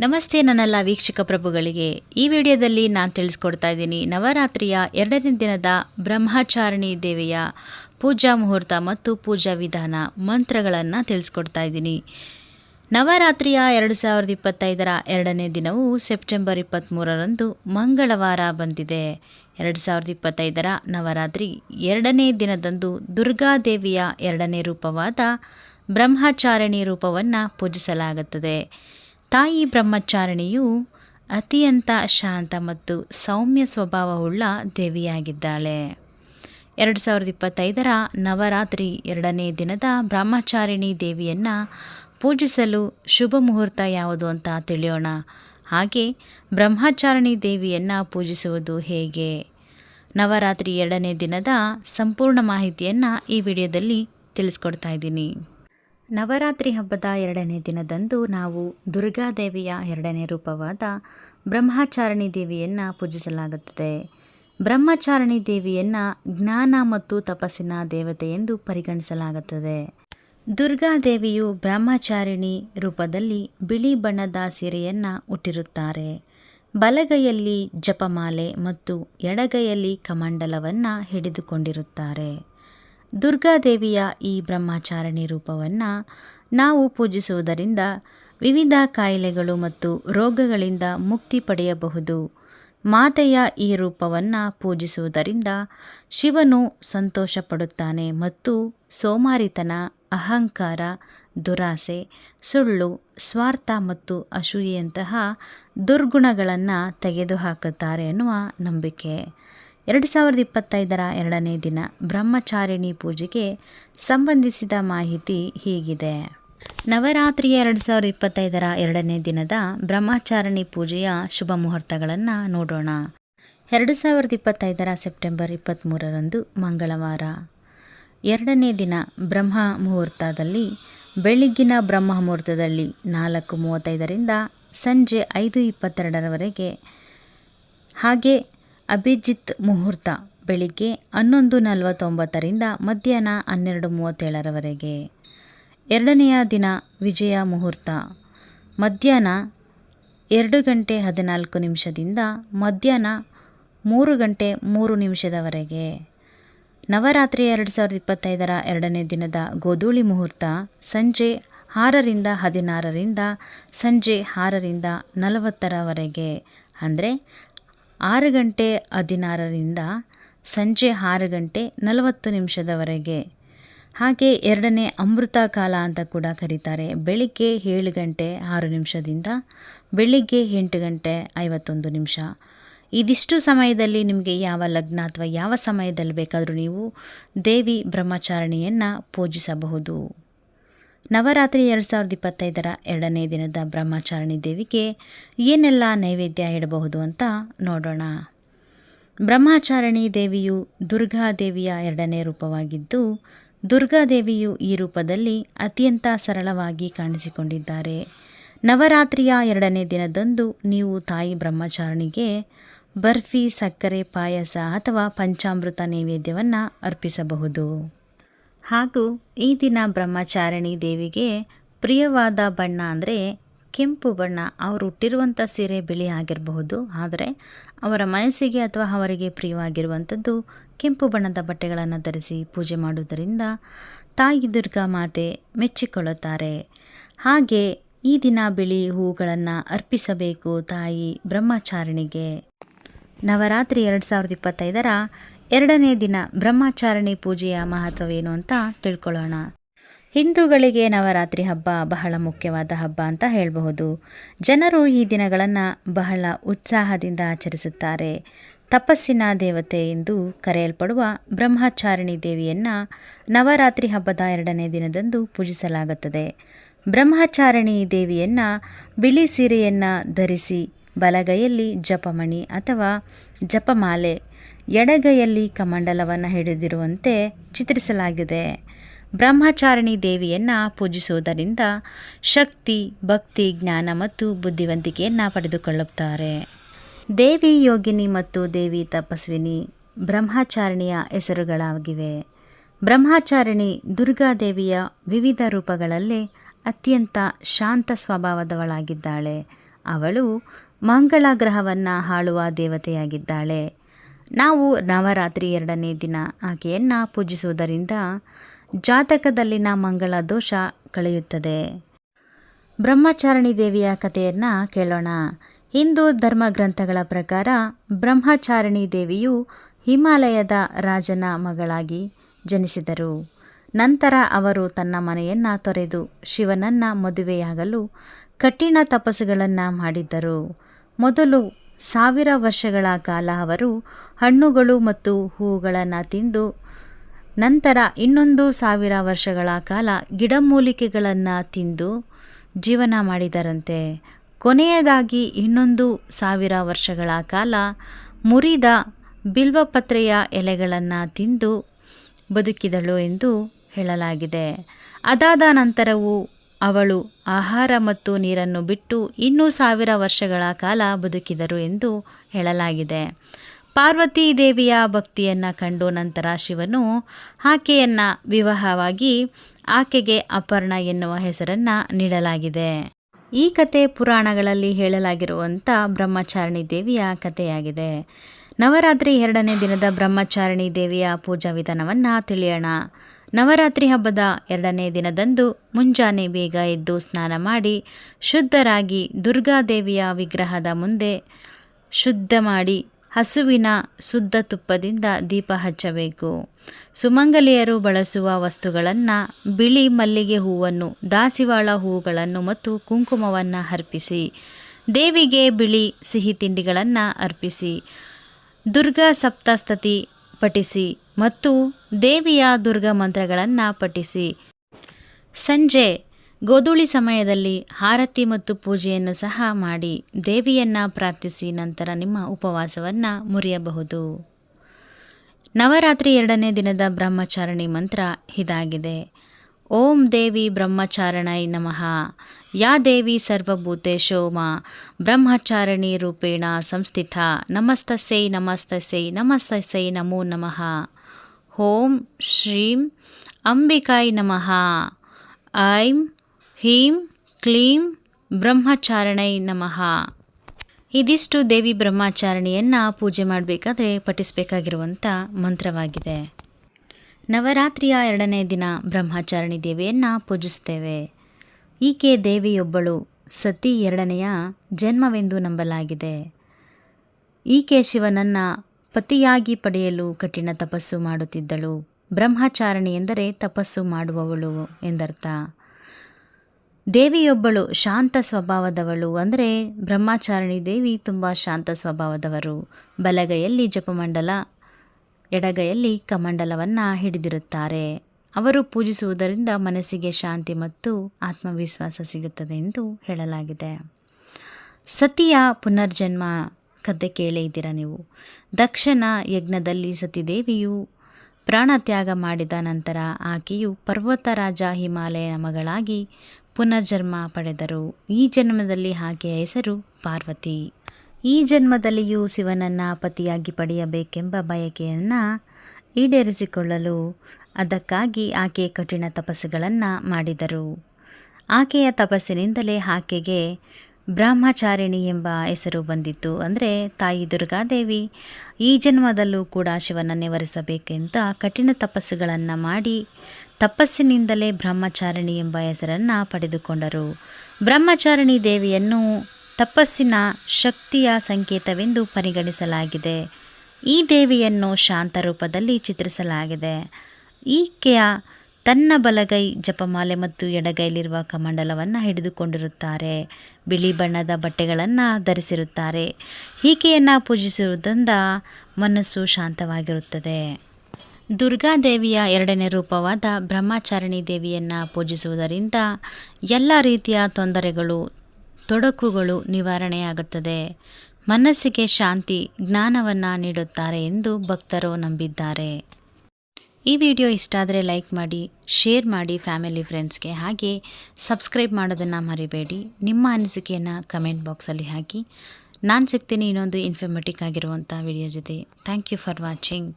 ನಮಸ್ತೆ ನನ್ನೆಲ್ಲ ವೀಕ್ಷಕ ಪ್ರಭುಗಳಿಗೆ. ಈ ವಿಡಿಯೋದಲ್ಲಿ ನಾನು ತಿಳಿಸ್ಕೊಡ್ತಾ ಇದ್ದೀನಿ. ನವರಾತ್ರಿಯ ಎರಡನೇ ದಿನದ ಬ್ರಹ್ಮಚಾರಿಣಿ ದೇವಿಯ ಪೂಜಾ ಮುಹೂರ್ತ ಮತ್ತು ಪೂಜಾ ವಿಧಾನ ಮಂತ್ರಗಳನ್ನು ತಿಳಿಸ್ಕೊಡ್ತಾ ಇದ್ದೀನಿ. ನವರಾತ್ರಿಯ ಎರಡು ಸಾವಿರದ ಇಪ್ಪತ್ತೈದರ ಎರಡನೇ ದಿನವು ಸೆಪ್ಟೆಂಬರ್ ಇಪ್ಪತ್ತ್ಮೂರರಂದು ಮಂಗಳವಾರ ಬಂದಿದೆ. ಎರಡು ಸಾವಿರದ ಇಪ್ಪತ್ತೈದರ ನವರಾತ್ರಿ ಎರಡನೇ ದಿನದಂದು ದುರ್ಗಾದೇವಿಯ ಎರಡನೇ ರೂಪವಾದ ಬ್ರಹ್ಮಚಾರಿಣಿ ರೂಪವನ್ನು ಪೂಜಿಸಲಾಗುತ್ತದೆ. ತಾಯಿ ಬ್ರಹ್ಮಚಾರಿಣಿಯು ಅತ್ಯಂತ ಶಾಂತ ಮತ್ತು ಸೌಮ್ಯ ಸ್ವಭಾವವುಳ್ಳ ದೇವಿಯಾಗಿದ್ದಾಳೆ. ಎರಡು ಸಾವಿರದ ಇಪ್ಪತ್ತೈದರ ನವರಾತ್ರಿ ಎರಡನೇ ದಿನದ ಬ್ರಹ್ಮಚಾರಿಣಿ ದೇವಿಯನ್ನು ಪೂಜಿಸಲು ಶುಭ ಮುಹೂರ್ತ ಯಾವುದು ಅಂತ ತಿಳಿಯೋಣ. ಹಾಗೆ ಬ್ರಹ್ಮಚಾರಿಣಿ ದೇವಿಯನ್ನು ಪೂಜಿಸುವುದು ಹೇಗೆ? ನವರಾತ್ರಿ ಎರಡನೇ ದಿನದ ಸಂಪೂರ್ಣ ಮಾಹಿತಿಯನ್ನು ಈ ವಿಡಿಯೋದಲ್ಲಿ ತಿಳಿಸ್ಕೊಡ್ತಾ ಇದ್ದೀನಿ. ನವರಾತ್ರಿ ಹಬ್ಬದ ಎರಡನೇ ದಿನದಂದು ನಾವು ದುರ್ಗಾದೇವಿಯ ಎರಡನೇ ರೂಪವಾದ ಬ್ರಹ್ಮಚಾರಿಣಿ ದೇವಿಯನ್ನು ಪೂಜಿಸಲಾಗುತ್ತದೆ. ಬ್ರಹ್ಮಚಾರಿಣಿ ದೇವಿಯನ್ನು ಜ್ಞಾನ ಮತ್ತು ತಪಸ್ಸಿನ ದೇವತೆ ಎಂದು ಪರಿಗಣಿಸಲಾಗುತ್ತದೆ. ದುರ್ಗಾದೇವಿಯು ಬ್ರಹ್ಮಚಾರಿಣಿ ರೂಪದಲ್ಲಿ ಬಿಳಿ ಬಣ್ಣದ ಸೀರೆಯನ್ನು ಹುಟ್ಟಿರುತ್ತಾರೆ ಬಲಗೈಯಲ್ಲಿ ಜಪಮಾಲೆ ಮತ್ತು ಎಡಗೈಯಲ್ಲಿ ಕಮಂಡಲವನ್ನು ಹಿಡಿದುಕೊಂಡಿರುತ್ತಾರೆ. ದುರ್ಗಾದೇವಿಯ ಈ ಬ್ರಹ್ಮಚಾರಣಿ ರೂಪವನ್ನು ನಾವು ಪೂಜಿಸುವುದರಿಂದ ವಿವಿಧ ಕಾಯಿಲೆಗಳು ಮತ್ತು ರೋಗಗಳಿಂದ ಮುಕ್ತಿ ಪಡೆಯಬಹುದು. ಮಾತೆಯ ಈ ರೂಪವನ್ನು ಪೂಜಿಸುವುದರಿಂದ ಶಿವನು ಸಂತೋಷಪಡುತ್ತಾನೆ ಮತ್ತು ಸೋಮಾರಿತನ, ಅಹಂಕಾರ, ದುರಾಸೆ, ಸುಳ್ಳು, ಸ್ವಾರ್ಥ ಮತ್ತು ಅಸೂಯೆಯಂತಹ ದುರ್ಗುಣಗಳನ್ನು ತೆಗೆದುಹಾಕುತ್ತಾರೆ ಎನ್ನುವ ನಂಬಿಕೆ. ಎರಡು ಸಾವಿರದ ಇಪ್ಪತ್ತೈದರ ಎರಡನೇ ದಿನ ಬ್ರಹ್ಮಚಾರಿಣಿ ಪೂಜೆಗೆ ಸಂಬಂಧಿಸಿದ ಮಾಹಿತಿ ಹೀಗಿದೆ. ನವರಾತ್ರಿಯ ಎರಡು ಸಾವಿರದ ಇಪ್ಪತ್ತೈದರ ಎರಡನೇ ದಿನದ ಬ್ರಹ್ಮಚಾರಿಣಿ ಪೂಜೆಯ ಶುಭ ಮುಹೂರ್ತಗಳನ್ನು ನೋಡೋಣ. ಎರಡು ಸಾವಿರದ ಇಪ್ಪತ್ತೈದರ ಸೆಪ್ಟೆಂಬರ್ ಇಪ್ಪತ್ತ್ಮೂರರಂದು ಮಂಗಳವಾರ. ಎರಡನೇ ದಿನ ಬ್ರಹ್ಮ ಮುಹೂರ್ತದಲ್ಲಿ ಬೆಳಿಗ್ಗಿನ ಬ್ರಹ್ಮ ಮುಹೂರ್ತದಲ್ಲಿ ನಾಲ್ಕು ಮೂವತ್ತೈದರಿಂದ ಸಂಜೆ ಐದು ಇಪ್ಪತ್ತೆರಡರವರೆಗೆ ಹಾಗೆ ಅಭಿಜಿತ್ ಮುಹೂರ್ತ, ಬೆಳಿಗ್ಗೆ ಹನ್ನೊಂದು ನಲವತ್ತೊಂಬತ್ತರಿಂದ ಮಧ್ಯಾಹ್ನ ಹನ್ನೆರಡು ಮೂವತ್ತೇಳರವರೆಗೆ. ಎರಡನೆಯ ದಿನ ವಿಜಯ ಮುಹೂರ್ತ, ಮಧ್ಯಾಹ್ನ ಎರಡು ಗಂಟೆ ಹದಿನಾಲ್ಕು ನಿಮಿಷದಿಂದ ಮಧ್ಯಾಹ್ನ ಮೂರು ಗಂಟೆ ಮೂರು ನಿಮಿಷದವರೆಗೆ. ನವರಾತ್ರಿ ಎರಡು ಸಾವಿರದ ಇಪ್ಪತ್ತೈದರ ಎರಡನೇ ದಿನದ ಗೋಧೂಳಿ ಮುಹೂರ್ತ, ಸಂಜೆ ಆರರಿಂದ ಹದಿನಾರರಿಂದ ಸಂಜೆ ಆರರಿಂದ ನಲವತ್ತರವರೆಗೆ. ಅಂದರೆ ಆರು ಗಂಟೆ ಹದಿನಾರರಿಂದ ಸಂಜೆ ಆರು ಗಂಟೆ ನಲವತ್ತು ನಿಮಿಷದವರೆಗೆ. ಹಾಗೆ ಎರಡನೇ ಅಮೃತ ಕಾಲ ಅಂತ ಕೂಡ ಕರೀತಾರೆ. ಬೆಳಿಗ್ಗೆ ಏಳು ಗಂಟೆ ಆರು ನಿಮಿಷದಿಂದ ಬೆಳಿಗ್ಗೆ ಎಂಟು ಗಂಟೆ ಐವತ್ತೊಂದು ನಿಮಿಷ. ಇದಿಷ್ಟು ಸಮಯದಲ್ಲಿ ನಿಮಗೆ ಯಾವ ಲಗ್ನ ಅಥವಾ ಯಾವ ಸಮಯದಲ್ಲಿ ಬೇಕಾದರೂ ನೀವು ದೇವಿ ಬ್ರಹ್ಮಚಾರಿಣಿಯನ್ನು ಪೂಜಿಸಬಹುದು. ನವರಾತ್ರಿ ಎರಡು ಸಾವಿರದ ಇಪ್ಪತ್ತೈದರ ಎರಡನೇ ದಿನದ ಬ್ರಹ್ಮಚಾರಿಣಿ ದೇವಿಗೆ ಏನೆಲ್ಲ ನೈವೇದ್ಯ ಇಡಬಹುದು ಅಂತ ನೋಡೋಣ. ಬ್ರಹ್ಮಚಾರಿಣಿ ದೇವಿಯು ದುರ್ಗಾದೇವಿಯ ಎರಡನೇ ರೂಪವಾಗಿದ್ದು ದುರ್ಗಾದೇವಿಯು ಈ ರೂಪದಲ್ಲಿ ಅತ್ಯಂತ ಸರಳವಾಗಿ ಕಾಣಿಸಿಕೊಂಡಿದ್ದಾರೆ. ನವರಾತ್ರಿಯ ಎರಡನೇ ದಿನದಂದು ನೀವು ತಾಯಿ ಬ್ರಹ್ಮಚಾರಣಿಗೆ ಬರ್ಫಿ, ಸಕ್ಕರೆ, ಪಾಯಸ ಅಥವಾ ಪಂಚಾಮೃತ ನೈವೇದ್ಯವನ್ನು ಅರ್ಪಿಸಬಹುದು. ಹಾಗೂ ಈ ದಿನ ಬ್ರಹ್ಮಚಾರಿಣಿ ದೇವಿಗೆ ಪ್ರಿಯವಾದ ಬಣ್ಣ ಅಂದರೆ ಕೆಂಪು ಬಣ್ಣ. ಅವರು ಹುಟ್ಟಿರುವಂಥ ಸೀರೆ ಬಿಳಿ ಆಗಿರಬಹುದು, ಆದರೆ ಅವರ ಮನಸ್ಸಿಗೆ ಅಥವಾ ಅವರಿಗೆ ಪ್ರಿಯವಾಗಿರುವಂಥದ್ದು ಕೆಂಪು ಬಣ್ಣದ ಬಟ್ಟೆಗಳನ್ನು ಧರಿಸಿ ಪೂಜೆ ಮಾಡುವುದರಿಂದ ತಾಯಿ ದುರ್ಗಾ ಮಾತೆ ಮೆಚ್ಚಿಕೊಳ್ಳುತ್ತಾರೆ. ಹಾಗೆ ಈ ದಿನ ಬಿಳಿ ಹೂಗಳನ್ನು ಅರ್ಪಿಸಬೇಕು ತಾಯಿ ಬ್ರಹ್ಮಚಾರಿಣಿಗೆ. ನವರಾತ್ರಿ ಎರಡು ಸಾವಿರದ ಇಪ್ಪತ್ತೈದರ ಎರಡನೇ ದಿನ ಬ್ರಹ್ಮಾಚಾರಣಿ ಪೂಜೆಯ ಮಹತ್ವವೇನು ಅಂತ ತಿಳ್ಕೊಳ್ಳೋಣ. ಹಿಂದೂಗಳಿಗೆ ನವರಾತ್ರಿ ಹಬ್ಬ ಬಹಳ ಮುಖ್ಯವಾದ ಹಬ್ಬ ಅಂತ ಹೇಳಬಹುದು. ಜನರು ಈ ದಿನಗಳನ್ನು ಬಹಳ ಉತ್ಸಾಹದಿಂದ ಆಚರಿಸುತ್ತಾರೆ. ತಪಸ್ಸಿನ ದೇವತೆ ಎಂದು ಕರೆಯಲ್ಪಡುವ ಬ್ರಹ್ಮಚಾರಿಣಿ ದೇವಿಯನ್ನು ನವರಾತ್ರಿ ಹಬ್ಬದ ಎರಡನೇ ದಿನದಂದು ಪೂಜಿಸಲಾಗುತ್ತದೆ. ಬ್ರಹ್ಮಚಾರಿಣಿ ದೇವಿಯನ್ನು ಬಿಳಿ ಸೀರೆಯನ್ನು ಧರಿಸಿ ಬಲಗೈಯಲ್ಲಿ ಜಪಮಣಿ ಅಥವಾ ಜಪಮಾಲೆ ಎಡಗೈಯಲ್ಲಿ ಕಮಂಡಲವನ್ನು ಹಿಡಿದಿರುವಂತೆ ಚಿತ್ರಿಸಲಾಗಿದೆ. ಬ್ರಹ್ಮಚಾರಿಣಿ ದೇವಿಯನ್ನು ಪೂಜಿಸುವುದರಿಂದ ಶಕ್ತಿ, ಭಕ್ತಿ, ಜ್ಞಾನ ಮತ್ತು ಬುದ್ಧಿವಂತಿಕೆಯನ್ನು ಪಡೆದುಕೊಳ್ಳುತ್ತಾರೆ. ದೇವಿ ಯೋಗಿನಿ ಮತ್ತು ದೇವಿ ತಪಸ್ವಿನಿ ಬ್ರಹ್ಮಚಾರಿಣಿಯ ಹೆಸರುಗಳಾಗಿವೆ. ಬ್ರಹ್ಮಚಾರಿಣಿ ದುರ್ಗಾದೇವಿಯ ವಿವಿಧ ರೂಪಗಳಲ್ಲಿ ಅತ್ಯಂತ ಶಾಂತ ಸ್ವಭಾವದವಳಾಗಿದ್ದಾಳೆ. ಅವಳು ಮಂಗಳ ಗ್ರಹವನ್ನು ಹಾಳುವ ದೇವತೆಯಾಗಿದ್ದಾಳೆ. ನಾವು ನವರಾತ್ರಿ ಎರಡನೇ ದಿನ ಆಕೆಯನ್ನು ಪೂಜಿಸುವುದರಿಂದ ಜಾತಕದಲ್ಲಿನ ಮಂಗಳ ದೋಷ ಕಳೆಯುತ್ತದೆ. ಬ್ರಹ್ಮಚಾರಿಣಿ ದೇವಿಯ ಕಥೆಯನ್ನು ಕೇಳೋಣ. ಹಿಂದೂ ಧರ್ಮ ಗ್ರಂಥಗಳ ಪ್ರಕಾರ ಬ್ರಹ್ಮಚಾರಿಣಿ ದೇವಿಯು ಹಿಮಾಲಯದ ರಾಜನ ಮಗಳಾಗಿ ಜನಿಸಿದರು. ನಂತರ ಅವರು ತನ್ನ ಮನೆಯನ್ನು ತೊರೆದು ಶಿವನನ್ನ ಮದುವೆಯಾಗಲು ಕಠಿಣ ತಪಸ್ಸುಗಳನ್ನು ಮಾಡಿದ್ದರು. ಮೊದಲು ಸಾವಿರ ವರ್ಷಗಳ ಕಾಲ ಅವರು ಹಣ್ಣುಗಳು ಮತ್ತು ಹೂವುಗಳನ್ನು ತಿಂದು ನಂತರ ಇನ್ನೊಂದು ಸಾವಿರ ವರ್ಷಗಳ ಕಾಲ ಗಿಡಮೂಲಿಕೆಗಳನ್ನು ತಿಂದು ಜೀವನ ಮಾಡಿದರಂತೆ. ಕೊನೆಯದಾಗಿ ಇನ್ನೊಂದು ಸಾವಿರ ವರ್ಷಗಳ ಕಾಲ ಮುರಿದ ಬಿಲ್ವಪತ್ರೆಯ ಎಲೆಗಳನ್ನು ತಿಂದು ಬದುಕಿದಳು ಎಂದು ಹೇಳಲಾಗಿದೆ. ಅದಾದ ನಂತರವೂ ಅವಳು ಆಹಾರ ಮತ್ತು ನೀರನ್ನು ಬಿಟ್ಟು ಇನ್ನೂ ಸಾವಿರ ವರ್ಷಗಳ ಕಾಲ ಬದುಕಿದರು ಎಂದು ಹೇಳಲಾಗಿದೆ. ಪಾರ್ವತಿ ದೇವಿಯ ಭಕ್ತಿಯನ್ನು ಕಂಡು ನಂತರ ಶಿವನು ಆಕೆಯನ್ನು ವಿವಾಹವಾಗಿ ಆಕೆಗೆ ಅಪರ್ಣ ಎನ್ನುವ ಹೆಸರನ್ನು ನೀಡಲಾಗಿದೆ. ಈ ಕತೆ ಪುರಾಣಗಳಲ್ಲಿ ಹೇಳಲಾಗಿರುವಂಥ ಬ್ರಹ್ಮಚಾರಿಣಿ ದೇವಿಯ ಕಥೆಯಾಗಿದೆ. ನವರಾತ್ರಿ ಎರಡನೇ ದಿನದ ಬ್ರಹ್ಮಚಾರಿಣಿ ದೇವಿಯ ಪೂಜಾ ವಿಧಾನವನ್ನು ತಿಳಿಯೋಣ. ನವರಾತ್ರಿ ಹಬ್ಬದ ಎರಡನೇ ದಿನದಂದು ಮುಂಜಾನೆ ಬೇಗ ಎದ್ದು ಸ್ನಾನ ಮಾಡಿ ಶುದ್ಧರಾಗಿ ದುರ್ಗಾದೇವಿಯ ವಿಗ್ರಹದ ಮುಂದೆ ಶುದ್ಧ ಮಾಡಿ ಹಸುವಿನ ಶುದ್ಧ ತುಪ್ಪದಿಂದ ದೀಪ ಹಚ್ಚಬೇಕು. ಸುಮಂಗಲಿಯರು ಬಳಸುವ ವಸ್ತುಗಳನ್ನು ಬಿಳಿ ಮಲ್ಲಿಗೆ ಹೂವನ್ನು, ದಾಸಿವಾಳ ಹೂವುಗಳನ್ನು ಮತ್ತು ಕುಂಕುಮವನ್ನು ಅರ್ಪಿಸಿ, ದೇವಿಗೆ ಬಿಳಿ ಸಿಹಿ ತಿಂಡಿಗಳನ್ನು ಅರ್ಪಿಸಿ, ದುರ್ಗಾ ಸಪ್ತಸ್ತತಿ ಪಠಿಸಿ ಮತ್ತು ದೇವಿಯ ದುರ್ಗ ಮಂತ್ರಗಳನ್ನು ಪಠಿಸಿ. ಸಂಜೆ ಗೋಧೂಳಿ ಸಮಯದಲ್ಲಿ ಆರತಿ ಮತ್ತು ಪೂಜೆಯನ್ನು ಸಹ ಮಾಡಿ ದೇವಿಯನ್ನು ಪ್ರಾರ್ಥಿಸಿ ನಂತರ ನಿಮ್ಮ ಉಪವಾಸವನ್ನು ಮುರಿಯಬಹುದು. ನವರಾತ್ರಿ ಎರಡನೇ ದಿನದ ಬ್ರಹ್ಮಚಾರಣಿ ಮಂತ್ರ ಇದಾಗಿದೆ. ಓಂ ದೇವಿ ಬ್ರಹ್ಮಚಾರಣೈ ನಮಃ. ಯಾ ದೇವಿ ಸರ್ವಭೂತೇಶೋ ಮಾ. ಬ್ರಹ್ಮಚಾರಿಣಿ ರೂಪೇಣ ಸಂಸ್ಥಿತ. ನಮಸ್ತಸೈ ನಮಸ್ತಸೈ ನಮಸ್ತಸೈ ನಮೋ ನಮಃ. ಓಂ ಶ್ರೀಂ ಅಂಬಿಕಾಯ್ ನಮಃ. ಐಂ ಹೀಂ ಕ್ಲೀಂ ಬ್ರಹ್ಮಚಾರಣೈ ನಮಃ. ಇದಿಷ್ಟು ದೇವಿ ಬ್ರಹ್ಮಚಾರಣಿಯನ್ನು ಪೂಜೆ ಮಾಡಬೇಕಾದ್ರೆ ಪಠಿಸಬೇಕಾಗಿರುವಂಥ ಮಂತ್ರವಾಗಿದೆ. ನವರಾತ್ರಿಯ ಎರಡನೇ ದಿನ ಬ್ರಹ್ಮಚಾರಿಣಿ ದೇವಿಯನ್ನು ಪೂಜಿಸ್ತೇವೆ. ಈಕೆ ದೇವಿಯೊಬ್ಬಳು, ಸತಿ ಎರಡನೆಯ ಜನ್ಮವೆಂದು ನಂಬಲಾಗಿದೆ. ಈಕೆ ಶಿವನನ್ನು ಪತಿಯಾಗಿ ಪಡೆಯಲು ಕಠಿಣ ತಪಸ್ಸು ಮಾಡುತ್ತಿದ್ದಳು. ಬ್ರಹ್ಮಚಾರಣಿ ಎಂದರೆ ತಪಸ್ಸು ಮಾಡುವವಳು ಎಂದರ್ಥ. ದೇವಿಯೊಬ್ಬಳು ಶಾಂತ ಸ್ವಭಾವದವಳು ಅಂದರೆ ಬ್ರಹ್ಮಚಾರಣಿ ದೇವಿ ತುಂಬ ಶಾಂತ ಸ್ವಭಾವದವರು. ಬಲಗೈಯಲ್ಲಿ ಜಪಮಂಡಲ, ಎಡಗೈಯಲ್ಲಿ ಕಮಂಡಲವನ್ನು ಹಿಡಿದಿರುತ್ತಾರೆ. ಅವರು ಪೂಜಿಸುವುದರಿಂದ ಮನಸ್ಸಿಗೆ ಶಾಂತಿ ಮತ್ತು ಆತ್ಮವಿಶ್ವಾಸ ಸಿಗುತ್ತದೆ ಎಂದು ಹೇಳಲಾಗಿದೆ. ಸತಿಯ ಪುನರ್ಜನ್ಮ ಕಥೆ ಕೇಳೇ ಇದ್ದೀರಾ ನೀವು? ದಕ್ಷನ ಯಜ್ಞದಲ್ಲಿ ಸತಿದೇವಿಯು ಪ್ರಾಣತ್ಯಾಗ ಮಾಡಿದ ನಂತರ ಆಕೆಯು ಪರ್ವತರಾಜ ಹಿಮಾಲಯನ ಮಗಳಾಗಿ ಪುನರ್ಜನ್ಮ ಪಡೆದರು. ಈ ಜನ್ಮದಲ್ಲಿ ಆಕೆಯ ಹೆಸರು ಪಾರ್ವತಿ. ಈ ಜನ್ಮದಲ್ಲಿಯೂ ಶಿವನನ್ನು ಪತಿಯಾಗಿ ಪಡೆಯಬೇಕೆಂಬ ಬಯಕೆಯನ್ನು ಈಡೇರಿಸಿಕೊಳ್ಳಲು ಅದಕ್ಕಾಗಿ ಆಕೆ ಕಠಿಣ ತಪಸ್ಸುಗಳನ್ನು ಮಾಡಿದರು. ಆಕೆಯ ತಪಸ್ಸಿನಿಂದಲೇ ಆಕೆಗೆ ಬ್ರಹ್ಮಚಾರಿಣಿ ಎಂಬ ಹೆಸರು ಬಂದಿತ್ತು. ಅಂದರೆ ತಾಯಿ ದುರ್ಗಾದೇವಿ, ಈ ಜನ್ಮದಲ್ಲೂ ಕೂಡ ಶಿವನ ವರಿಸಬೇಕೆಂತ ಕಠಿಣ ತಪಸ್ಸುಗಳನ್ನು ಮಾಡಿ ತಪಸ್ಸಿನಿಂದಲೇ ಬ್ರಹ್ಮಚಾರಿಣಿ ಎಂಬ ಹೆಸರನ್ನು ಪಡೆದುಕೊಂಡರು. ಬ್ರಹ್ಮಚಾರಿಣಿ ದೇವಿಯನ್ನು ತಪಸ್ಸಿನ ಶಕ್ತಿಯ ಸಂಕೇತವೆಂದು ಪರಿಗಣಿಸಲಾಗಿದೆ. ಈ ದೇವಿಯನ್ನು ಶಾಂತ ರೂಪದಲ್ಲಿ ಚಿತ್ರಿಸಲಾಗಿದೆ. ಈಕೆಯ ತನ್ನ ಬಲಗೈ ಜಪಮಾಲೆ ಮತ್ತು ಎಡಗೈಲಿರುವ ಕಮಂಡಲವನ್ನು ಹಿಡಿದುಕೊಂಡಿರುತ್ತಾರೆ. ಬಿಳಿ ಬಣ್ಣದ ಬಟ್ಟೆಗಳನ್ನು ಧರಿಸಿರುತ್ತಾರೆ. ಈಕೆಯನ್ನು ಪೂಜಿಸುವುದರಿಂದ ಮನಸ್ಸು ಶಾಂತವಾಗಿರುತ್ತದೆ. ದುರ್ಗಾದೇವಿಯ ಎರಡನೇ ರೂಪವಾದ ಬ್ರಹ್ಮಚಾರಿಣಿ ದೇವಿಯನ್ನು ಪೂಜಿಸುವುದರಿಂದ ಎಲ್ಲ ರೀತಿಯ ತೊಂದರೆಗಳು, ತೊಡಕುಗಳು ನಿವಾರಣೆಯಾಗುತ್ತದೆ. ಮನಸ್ಸಿಗೆ ಶಾಂತಿ, ಜ್ಞಾನವನ್ನು ನೀಡುತ್ತಾರೆ ಎಂದು ಭಕ್ತರು ನಂಬಿದ್ದಾರೆ. ಈ ವಿಡಿಯೋ ಇಷ್ಟ ಆದರೆ ಲೈಕ್ ಮಾಡಿ, ಶೇರ್ ಮಾಡಿ ಫ್ಯಾಮಿಲಿ ಫ್ರೆಂಡ್ಸ್ಗೆ. ಹಾಗೆ ಸಬ್ಸ್ಕ್ರೈಬ್ ಮಾಡೋದನ್ನು ಮರಿಬೇಡಿ. ನಿಮ್ಮ ಅನಿಸಿಕೆಯನ್ನು ಕಮೆಂಟ್ ಬಾಕ್ಸಲ್ಲಿ ಹಾಕಿ. ನಾನು ಸಿಗ್ತೀನಿ ಇನ್ನೊಂದು ಇನ್ಫಾರ್ಮೆಟಿಕ್ ಆಗಿರುವಂಥ ವಿಡಿಯೋ ಜೊತೆ. Thank you for watching